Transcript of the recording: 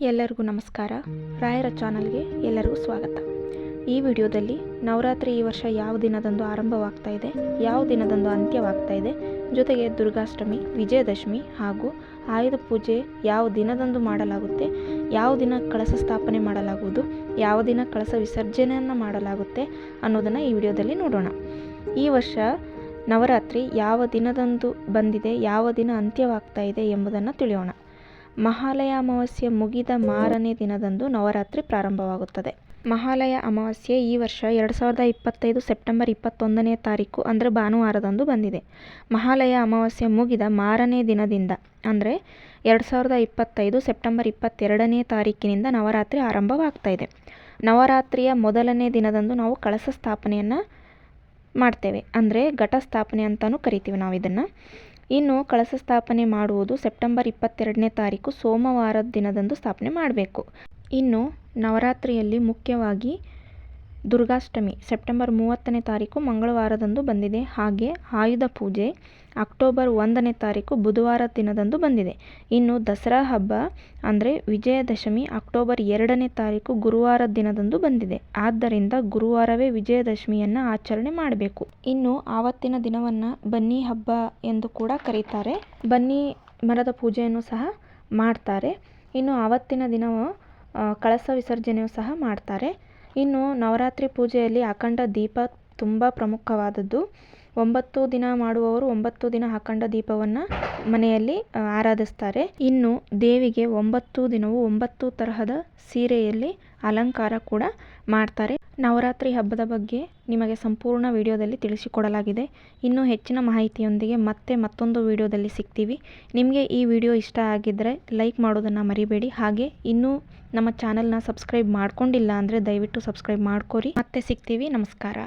ಎಲ್ಲರಿಗೂ ನಮಸ್ಕಾರ. ರಾಯರ ಚಾನಲ್ಗೆ ಎಲ್ಲರಿಗೂ ಸ್ವಾಗತ. ಈ ವಿಡಿಯೋದಲ್ಲಿ ನವರಾತ್ರಿ ಈ ವರ್ಷ ಯಾವ ದಿನದಂದು ಆರಂಭವಾಗ್ತಾ ಇದೆ, ಯಾವ ದಿನದಂದು ಅಂತ್ಯವಾಗ್ತಾ ಇದೆ, ಜೊತೆಗೆ ದುರ್ಗಾಷ್ಟಮಿ, ವಿಜಯದಶಮಿ ಹಾಗೂ ಆಯುಧ ಪೂಜೆ ಯಾವ ದಿನದಂದು ಮಾಡಲಾಗುತ್ತೆ, ಯಾವ ದಿನ ಕಳಸ ಸ್ಥಾಪನೆ ಮಾಡಲಾಗುವುದು, ಯಾವ ದಿನ ಕಳಸ ವಿಸರ್ಜನೆಯನ್ನು ಮಾಡಲಾಗುತ್ತೆ ಅನ್ನೋದನ್ನು ಈ ವಿಡಿಯೋದಲ್ಲಿ ನೋಡೋಣ. ಈ ವರ್ಷ ನವರಾತ್ರಿ ಯಾವ ದಿನದಂದು ಬಂದಿದೆ, ಯಾವ ದಿನ ಅಂತ್ಯವಾಗ್ತಾ ಇದೆ ಎಂಬುದನ್ನು ತಿಳಿಯೋಣ. ಮಹಾಲಯ ಅಮಾವಾಸ್ಯೆ ಮುಗಿದ ಮಾರನೇ ದಿನದಂದು ನವರಾತ್ರಿ ಪ್ರಾರಂಭವಾಗುತ್ತದೆ. ಮಹಾಲಯ ಅಮಾವಾಸ್ಯೆ ಈ ವರ್ಷ ಎರಡು ಸಾವಿರದ ಇಪ್ಪತ್ತೈದು ಸೆಪ್ಟೆಂಬರ್ ಇಪ್ಪತ್ತೊಂದನೇ ತಾರೀಕು, ಅಂದರೆ ಭಾನುವಾರದಂದು ಬಂದಿದೆ. ಮಹಾಲಯ ಅಮಾವಾಸ್ಯೆ ಮುಗಿದ ಮಾರನೇ ದಿನದಿಂದ, ಅಂದರೆ ಎರಡು ಸಾವಿರದ ಇಪ್ಪತ್ತೈದು ಸೆಪ್ಟೆಂಬರ್ ಇಪ್ಪತ್ತೆರಡನೇ ತಾರೀಕಿನಿಂದ ನವರಾತ್ರಿ ಆರಂಭವಾಗ್ತಾ ಇದೆ. ನವರಾತ್ರಿಯ ಮೊದಲನೇ ದಿನದಂದು ನಾವು ಕಳಸ ಸ್ಥಾಪನೆಯನ್ನು ಮಾಡ್ತೇವೆ. ಅಂದರೆ ಘಟ ಸ್ಥಾಪನೆ ಅಂತಲೂ ಕರಿತೀವಿ ನಾವು ಇದನ್ನು ಇನ್ನು ಕಳಸ ಸ್ಥಾಪನೆ ಮಾಡುವುದು ಸೆಪ್ಟೆಂಬರ್ ಇಪ್ಪತ್ತೆರಡನೇ ತಾರೀಕು ಸೋಮವಾರದ ದಿನದಂದು ಸ್ಥಾಪನೆ ಮಾಡಬೇಕು. ಇನ್ನು ನವರಾತ್ರಿಯಲ್ಲಿ ಮುಖ್ಯವಾಗಿ ದುರ್ಗಾಷ್ಟಮಿ ಸೆಪ್ಟೆಂಬರ್ ಮೂವತ್ತನೇ ತಾರೀಕು ಮಂಗಳವಾರದಂದು ಬಂದಿದೆ. ಹಾಗೆ ಆಯುಧ ಪೂಜೆ ಅಕ್ಟೋಬರ್ ಒಂದನೇ ತಾರೀಕು ಬುಧವಾರ ದಿನದಂದು ಬಂದಿದೆ. ಇನ್ನು ದಸರಾ ಹಬ್ಬ ಅಂದರೆ ವಿಜಯದಶಮಿ ಅಕ್ಟೋಬರ್ ಎರಡನೇ ತಾರೀಕು ಗುರುವಾರ ದಿನದಂದು ಬಂದಿದೆ. ಆದ್ದರಿಂದ ಗುರುವಾರವೇ ವಿಜಯದಶಮಿಯನ್ನು ಆಚರಣೆ ಮಾಡಬೇಕು. ಇನ್ನು ಆವತ್ತಿನ ದಿನವನ್ನು ಬನ್ನಿ ಹಬ್ಬ ಎಂದು ಕೂಡ ಕರೀತಾರೆ. ಬನ್ನಿ ಮರದ ಪೂಜೆಯನ್ನು ಸಹ ಮಾಡ್ತಾರೆ. ಇನ್ನು ಆವತ್ತಿನ ದಿನವು ಕಳಸ ವಿಸರ್ಜನೆಯು ಸಹ ಮಾಡ್ತಾರೆ. ಇನ್ನು ನವರಾತ್ರಿ ಪೂಜೆಯಲ್ಲಿ ಅಖಂಡ ದೀಪ ತುಂಬ ಪ್ರಮುಖವಾದದ್ದು. ಒಂಬತ್ತು ದಿನ ಮಾಡುವವರು ಒಂಬತ್ತು ದಿನ ಅಖಂಡ ದೀಪವನ್ನು ಮನೆಯಲ್ಲಿ ಆರಾಧಿಸ್ತಾರೆ. ಇನ್ನು ದೇವಿಗೆ ಒಂಬತ್ತು ದಿನವೂ ಒಂಬತ್ತು ತರಹದ ಸೀರೆಯಲ್ಲಿ ಅಲಂಕಾರ ಕೂಡ ಮಾಡ್ತಾರೆ. ನವರಾತ್ರಿ ಹಬ್ಬದ ಬಗ್ಗೆ ನಿಮಗೆ ಸಂಪೂರ್ಣ ವಿಡಿಯೋದಲ್ಲಿ ತಿಳಿಸಿಕೊಡಲಾಗಿದೆ. ಇನ್ನೂ ಹೆಚ್ಚಿನ ಮಾಹಿತಿಯೊಂದಿಗೆ ಮತ್ತೆ ಮತ್ತೊಂದು ವಿಡಿಯೋದಲ್ಲಿ ಸಿಗ್ತೀವಿ. ನಿಮಗೆ ಈ ವಿಡಿಯೋ ಇಷ್ಟ ಆಗಿದ್ದರೆ ಲೈಕ್ ಮಾಡೋದನ್ನು ಮರಿಬೇಡಿ. ಹಾಗೆ ಇನ್ನೂ ನಮ್ಮ ಚಾನಲ್ನ ಸಬ್ಸ್ಕ್ರೈಬ್ ಮಾಡ್ಕೊಂಡಿಲ್ಲ ಅಂದರೆ ದಯವಿಟ್ಟು ಸಬ್ಸ್ಕ್ರೈಬ್ ಮಾಡ್ಕೊರಿ. ಮತ್ತೆ ಸಿಗ್ತೀವಿ. ನಮಸ್ಕಾರ.